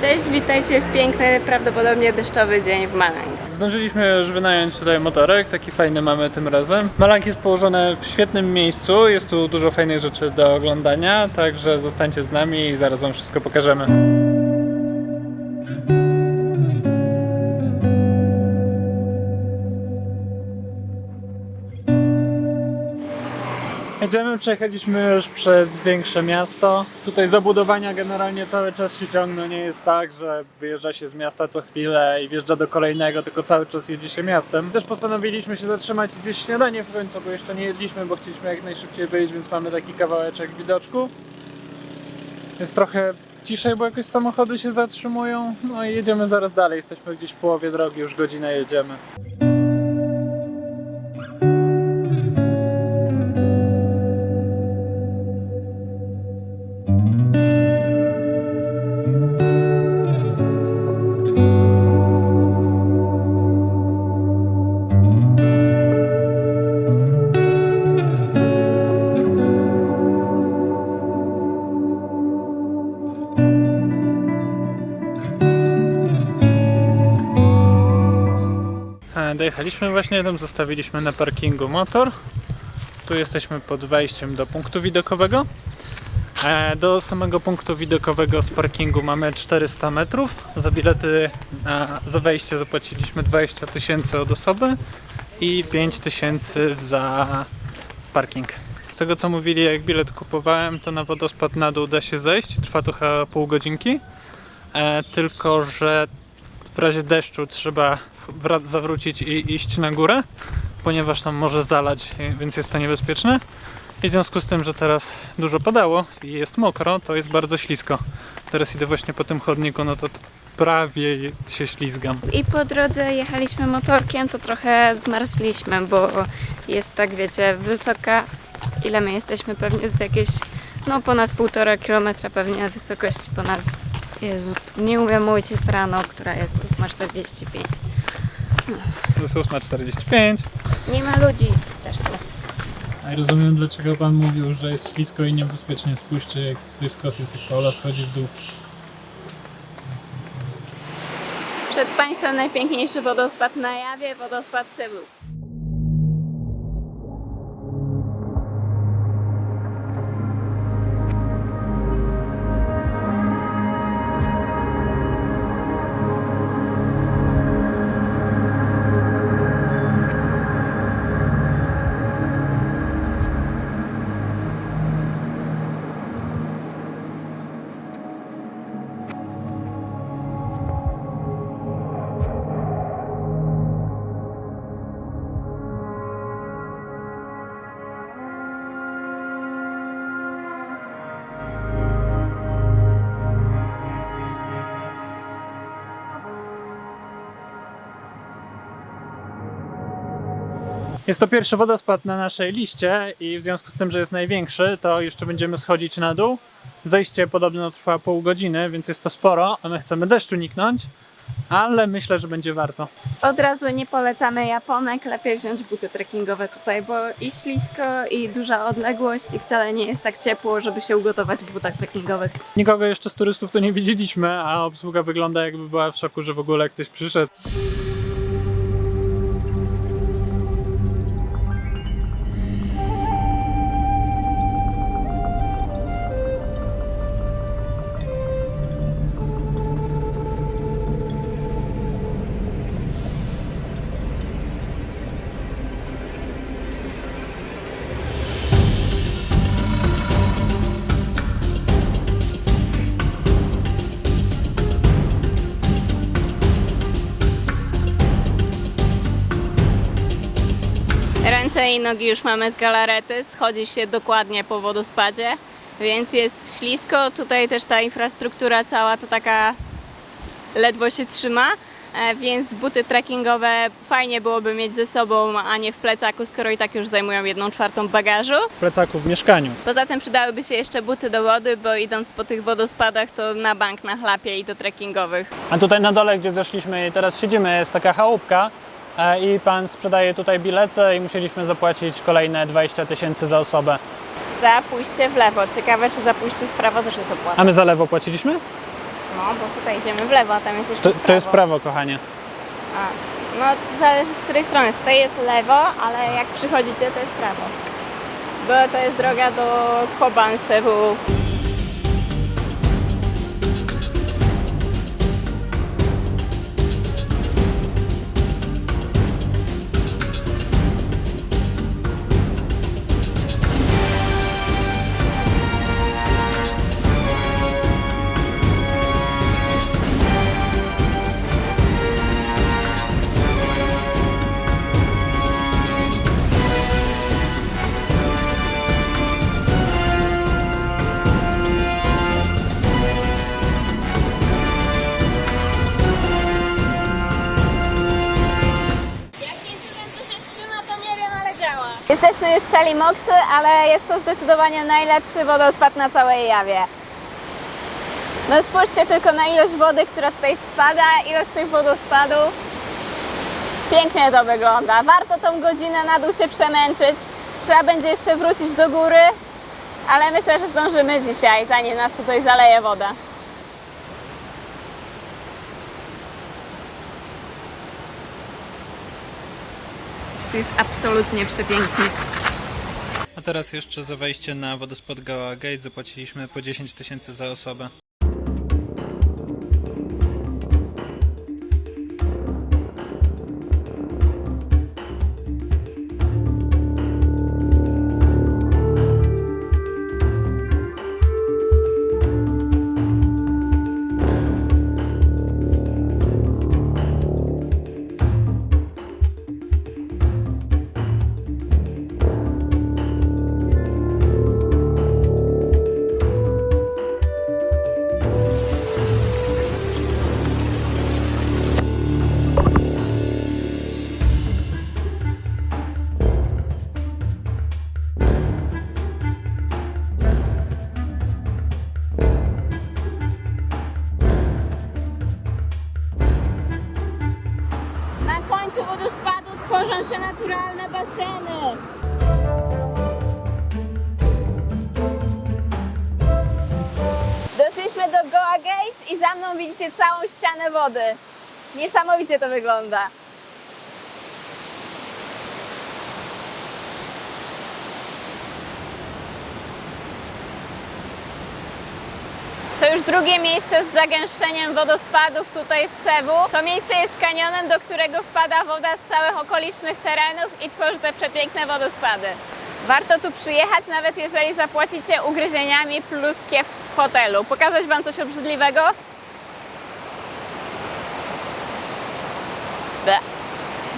Cześć, witajcie w piękny, prawdopodobnie deszczowy dzień w Malang. Zdążyliśmy już wynająć tutaj motorek, taki fajny mamy tym razem. Malank jest położony w świetnym miejscu, jest tu dużo fajnych rzeczy do oglądania, także zostańcie z nami i zaraz wam wszystko pokażemy. Jedziemy, przejechaliśmy już przez większe miasto. Tutaj zabudowania generalnie cały czas się ciągną. Nie jest tak, że wyjeżdża się z miasta co chwilę i wjeżdża do kolejnego, tylko cały czas jedzie się miastem. Też postanowiliśmy się zatrzymać i zjeść śniadanie w końcu, bo jeszcze nie jedliśmy, bo chcieliśmy jak najszybciej wyjść, więc mamy taki kawałeczek widoczku. Jest trochę ciszej, bo jakoś samochody się zatrzymują. No i jedziemy zaraz dalej. Jesteśmy gdzieś w połowie drogi, już godzinę jedziemy. E, Dojechaliśmy właśnie, tam zostawiliśmy na parkingu motor. Tu jesteśmy pod wejściem do punktu widokowego. E, Do samego punktu widokowego z parkingu mamy 400 metrów. Za bilety na, za wejście zapłaciliśmy 20 tysięcy od osoby i 5 tysięcy za parking. Z tego co mówili, jak bilet kupowałem, to na wodospad na dół da się zejść. Trwa to chyba pół godzinki. E, tylko, że w razie deszczu trzeba zawrócić i iść na górę, ponieważ tam może zalać, więc jest to niebezpieczne. I w związku z tym, że teraz dużo padało i jest mokro, to jest bardzo ślisko. Teraz idę właśnie po tym chodniku, no to prawie się ślizgam. I po drodze jechaliśmy motorkiem, to trochę zmarzliśmy, bo jest tak, wiecie, wysoka. Ile my jesteśmy? Pewnie z jakieś, no ponad półtora kilometra pewnie wysokości ponad, Jezu, nie umiem mówić, jest rano, która jest 8.45. To jest 8.45. Nie ma ludzi też tu. A ja rozumiem, dlaczego pan mówił, że jest ślisko i niebezpiecznie. Spójrzcie, jak tutaj skos jest, jak Paula schodzi w dół. Przed Państwem najpiękniejszy wodospad na Jawie, wodospad Sewu. Jest to pierwszy wodospad na naszej liście i w związku z tym, że jest największy, to jeszcze będziemy schodzić na dół. Zejście podobno trwa pół godziny, więc jest to sporo, a my chcemy deszczu uniknąć, ale myślę, że będzie warto. Od razu nie polecamy Japonek, lepiej wziąć buty trekkingowe tutaj, bo i ślisko, i duża odległość, i wcale nie jest tak ciepło, żeby się ugotować w butach trekkingowych. Nikogo jeszcze z turystów tu nie widzieliśmy, a obsługa wygląda jakby była w szoku, że w ogóle ktoś przyszedł. Nogi już mamy z galarety, schodzi się dokładnie po wodospadzie, więc jest ślisko. Tutaj też ta infrastruktura cała to taka ledwo się trzyma, e, więc buty trekkingowe fajnie byłoby mieć ze sobą, a nie w plecaku, skoro i tak już zajmują jedną czwartą bagażu. W plecaku w mieszkaniu. Poza tym przydałyby się jeszcze buty do wody, bo idąc po tych wodospadach to na bank na chlapie i do trekkingowych. A tutaj na dole, gdzie zeszliśmy i teraz siedzimy, jest taka chałupka i pan sprzedaje tutaj bilety i musieliśmy zapłacić kolejne 20 tysięcy za osobę. Za pójście w lewo. Ciekawe, czy za pójście w prawo też jest opłata. A my za lewo płaciliśmy? No, bo tutaj idziemy w lewo, a tam jest jeszcze To, w prawo. to jest prawo, kochanie. A, no zależy z której strony. Tutaj jest lewo, ale jak przychodzicie to jest prawo. Bo to jest droga do Koban Już cali mokrzy, ale jest to zdecydowanie najlepszy wodospad na całej Jawie. No spójrzcie tylko na ilość wody, która tutaj spada, ilość tych wodospadów. Pięknie to wygląda. Warto tą godzinę na dół się przemęczyć. Trzeba będzie jeszcze wrócić do góry, ale myślę, że zdążymy dzisiaj, zanim nas tutaj zaleje woda. To jest absolutnie przepięknie. Teraz jeszcze za wejście na wodospad Goa Gate zapłaciliśmy po 10 tysięcy za osobę. Za mną widzicie całą ścianę wody. Niesamowicie to wygląda. To już drugie miejsce z zagęszczeniem wodospadów tutaj w Sewu. To miejsce jest kanionem, do którego wpada woda z całych okolicznych terenów i tworzy te przepiękne wodospady. Warto tu przyjechać, nawet jeżeli zapłacicie ugryzieniami plus kiew w hotelu. Pokazać Wam coś obrzydliwego?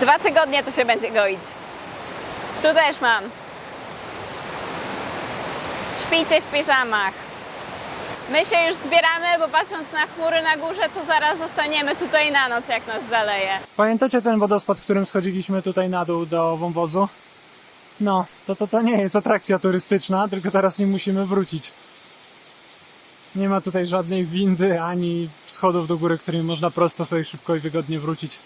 Dwa tygodnie to się będzie goić. Tu też mam. Śpijcie w piżamach. My się już zbieramy, bo patrząc na chmury na górze, to zaraz zostaniemy tutaj na noc, jak nas zaleje. Pamiętacie ten wodospad, którym schodziliśmy tutaj na dół do wąwozu? No, to, to to nie jest atrakcja turystyczna, tylko teraz nie musimy wrócić. Nie ma tutaj żadnej windy ani schodów do góry, którymi można prosto sobie szybko i wygodnie wrócić.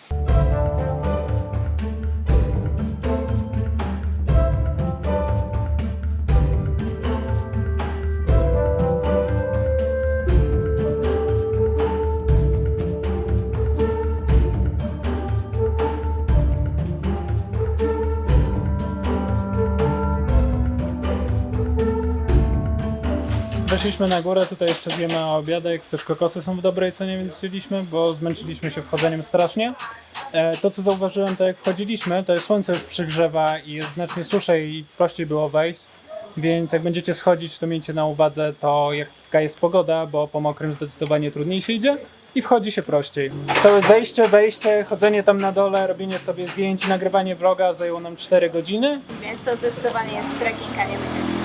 Weszliśmy na górę, tutaj jeszcze zjemy obiadek, też kokosy są w dobrej cenie, więc wzięliśmy, bo zmęczyliśmy się wchodzeniem strasznie. E, To co zauważyłem, to jak wchodziliśmy, to jest słońce już przygrzewa i jest znacznie suszej i prościej było wejść. Więc jak będziecie schodzić, to miejcie na uwadze to jaka jest pogoda, bo po mokrym zdecydowanie trudniej się idzie i wchodzi się prościej. Całe zejście, wejście, chodzenie tam na dole, robienie sobie zdjęć, nagrywanie vloga zajęło nam 4 godziny. Więc to zdecydowanie jest trekking, a nie wycieczka.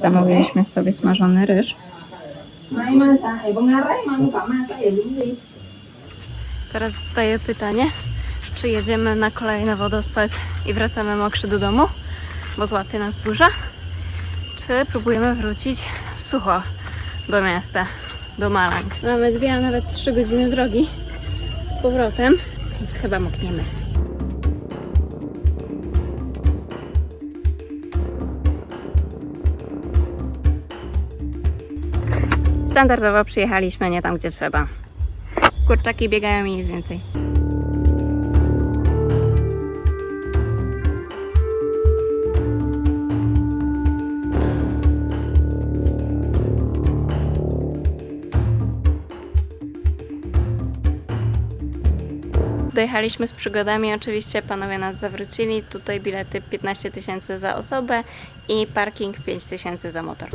Zamówiliśmy sobie smażony ryż. Gì Teraz zostaje pytanie, czy jedziemy na kolejny wodospad i wracamy mokrzy do domu, bo złapie nas burza, czy próbujemy wrócić w sucho do miasta, do Malang. Mamy dwie, a nawet trzy godziny drogi z powrotem, więc chyba mokniemy. Standardowo przyjechaliśmy nie tam, gdzie trzeba. Kurczaki biegają i nic więcej. Dojechaliśmy z przygodami, oczywiście panowie nas zawrócili. Tutaj bilety 15 tysięcy za osobę i parking 5 tysięcy za motor.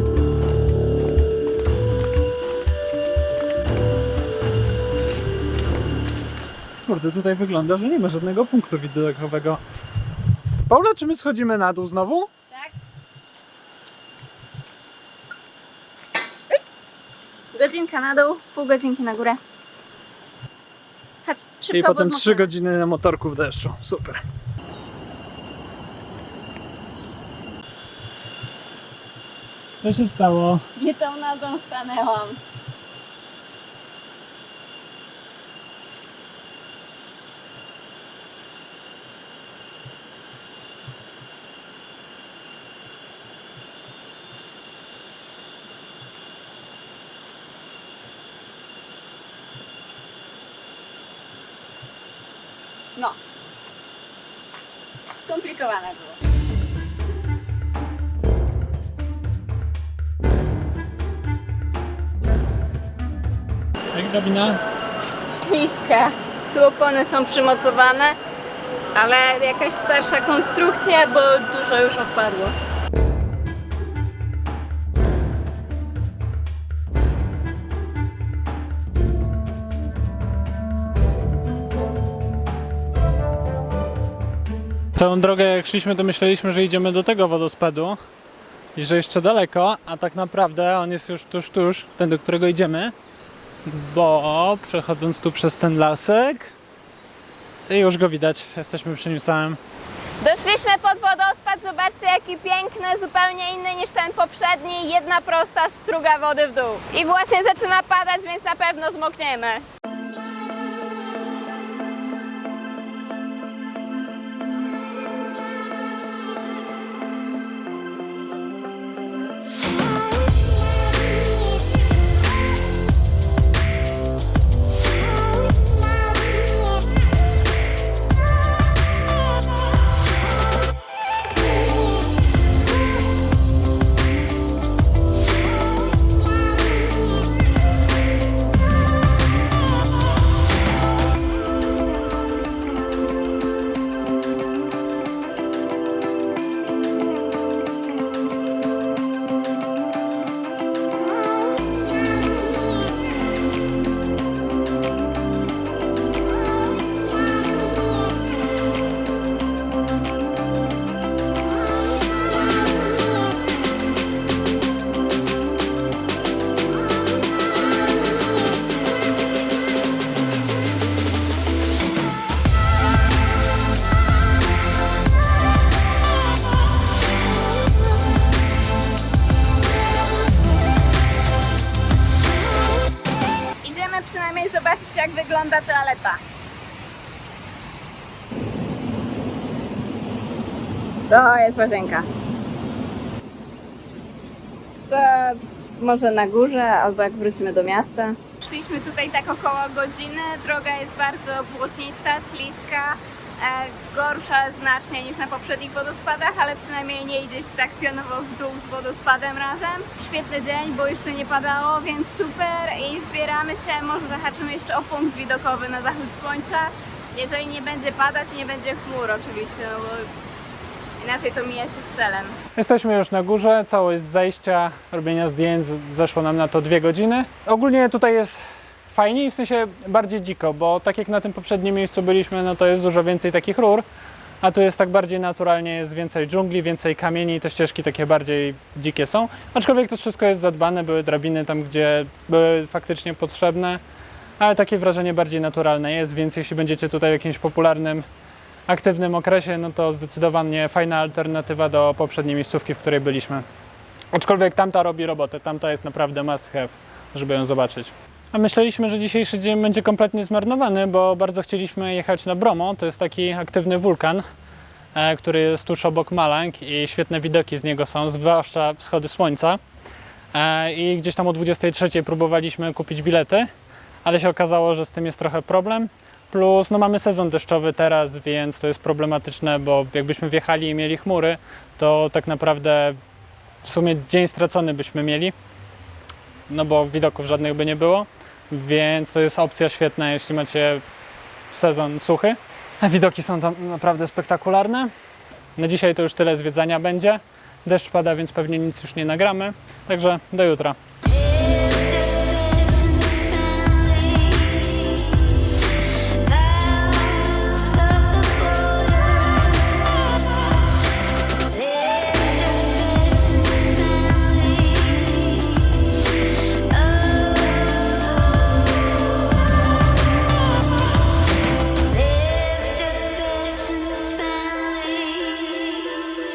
Kurde, tutaj wygląda, że nie ma żadnego punktu widokowego. Paula, czy my schodzimy na dół znowu? Tak. Godzinka na dół, pół godzinki na górę. Chodź, szybko, I bo potem zmokniemy. 3 godziny na motorku w deszczu. Super. Co się stało? Nie tą nogą stanęłam. Drabina? śliska. Tu opony są przymocowane, ale jakaś starsza konstrukcja, bo dużo już odpadło. Całą drogę jak szliśmy, to myśleliśmy, że idziemy do tego wodospadu i że jeszcze daleko, a tak naprawdę on jest już tuż, tuż, ten do którego idziemy, bo przechodząc tu przez ten lasek, już go widać, jesteśmy przy nim samym. Doszliśmy pod wodospad, zobaczcie jaki piękny, zupełnie inny niż ten poprzedni, jedna prosta struga wody w dół. I właśnie zaczyna padać, więc na pewno zmokniemy. Jak wygląda toaleta. To jest łazienka. To może na górze, albo jak wrócimy do miasta. Szliśmy tutaj tak około godziny. Droga jest bardzo błotnista, śliska, gorsza znacznie niż na poprzednich wodospadach, ale przynajmniej nie idzie się tak pionowo w dół z wodospadem razem. Świetny dzień, bo jeszcze nie padało, więc super i zbieramy się. Może zahaczymy jeszcze o punkt widokowy na zachód słońca. Jeżeli nie będzie padać i nie będzie chmur oczywiście, no bo inaczej to mija się z celem. Jesteśmy już na górze, całość zejścia, robienia zdjęć zeszło nam na to dwie godziny. Ogólnie tutaj jest fajniej, w sensie bardziej dziko, bo tak jak na tym poprzednim miejscu byliśmy, no to jest dużo więcej takich rur, a tu jest tak bardziej naturalnie, jest więcej dżungli, więcej kamieni i te ścieżki takie bardziej dzikie są. Aczkolwiek to wszystko jest zadbane, były drabiny tam, gdzie były faktycznie potrzebne, ale takie wrażenie bardziej naturalne jest, więc jeśli będziecie tutaj w jakimś popularnym aktywnym okresie, no to zdecydowanie fajna alternatywa do poprzedniej miejscówki, w której byliśmy. Aczkolwiek tamta robi robotę, tamta jest naprawdę must have, żeby ją zobaczyć. A myśleliśmy, że dzisiejszy dzień będzie kompletnie zmarnowany, bo bardzo chcieliśmy jechać na Bromo. To jest taki aktywny wulkan, e, który jest tuż obok Malang i świetne widoki z niego są, zwłaszcza wschody słońca. E, I gdzieś tam o 23 próbowaliśmy kupić bilety, ale się okazało, że z tym jest trochę problem. Plus, no mamy sezon deszczowy teraz, więc to jest problematyczne, bo jakbyśmy wjechali i mieli chmury, to tak naprawdę w sumie dzień stracony byśmy mieli, no bo widoków żadnych by nie było, więc to jest opcja świetna, jeśli macie sezon suchy. Widoki są tam naprawdę spektakularne. Na dzisiaj to już tyle zwiedzania będzie. Deszcz pada, więc pewnie nic już nie nagramy. Także do jutra.